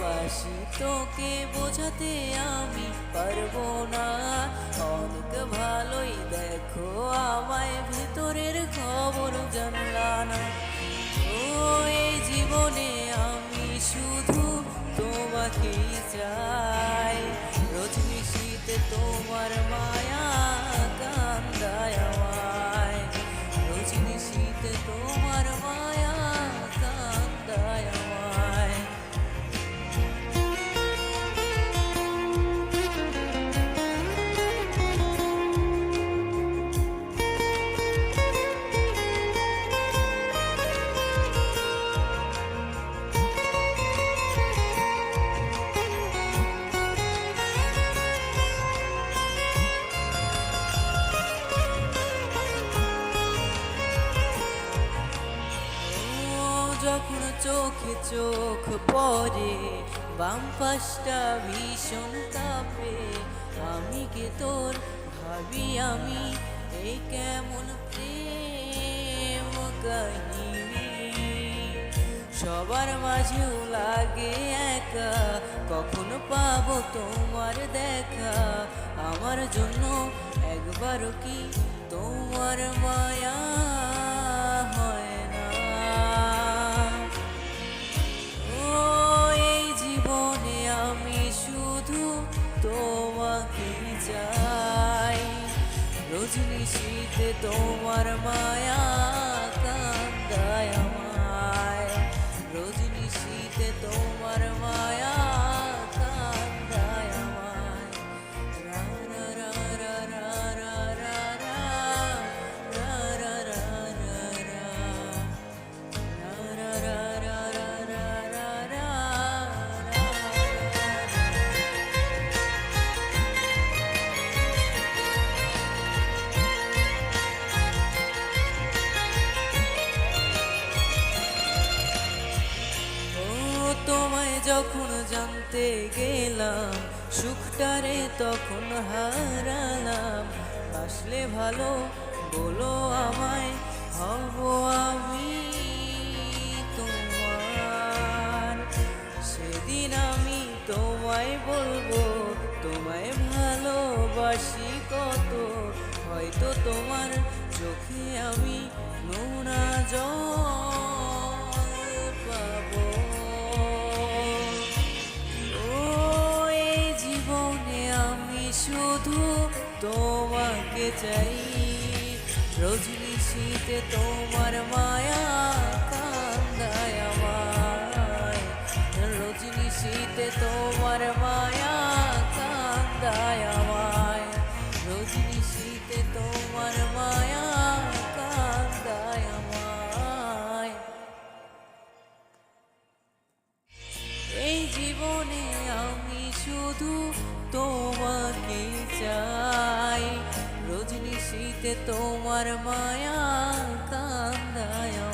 বাসি তোকে বোঝাতে আমি পারব না। অনেক ভালোই দেখো, আমায় ভেতরের খবর জানলা না ও, এই জীবনে আমি শুধু তোমাকেই চাই। রজনী শীতে তোমার মায়া চোখে চোখ পরে বাম পাশটা ভীষণ কাঁপে। আমি কে তোর ভাবি আমি? এই কেমন প্রেম কাহিনী? সবার মাঝেও লাগে একা, কখন পাবো তোমার দেখা। আমার জন্য একবারও কি তোমার মায়া? রজনী শীতে তোমার মায়া কান্দায় আমায়। রজনী শীতে তোমার মায়া যখন জানতে গেলাম সুখটারে তখন হারালাম। আসলে ভালো, বলো আমায়, হব আমি তোমার। সেদিন আমি তোমায় বলব, তোমায় ভালোবাসি কত। হয়তো তোমার চোখে আমি নোনা জল। তোমাকে চাই। রজনী শীতে তোমার মায়া কান্দায় আমায়। রজনী শীতে তোমার মায়া কান্দায় আমায়। রজনী শীতে তোমার মায়া কান্দায় আমায়। এই জীবনে আমি শুধু তোমাকে তোমার মায়া কান্দায়।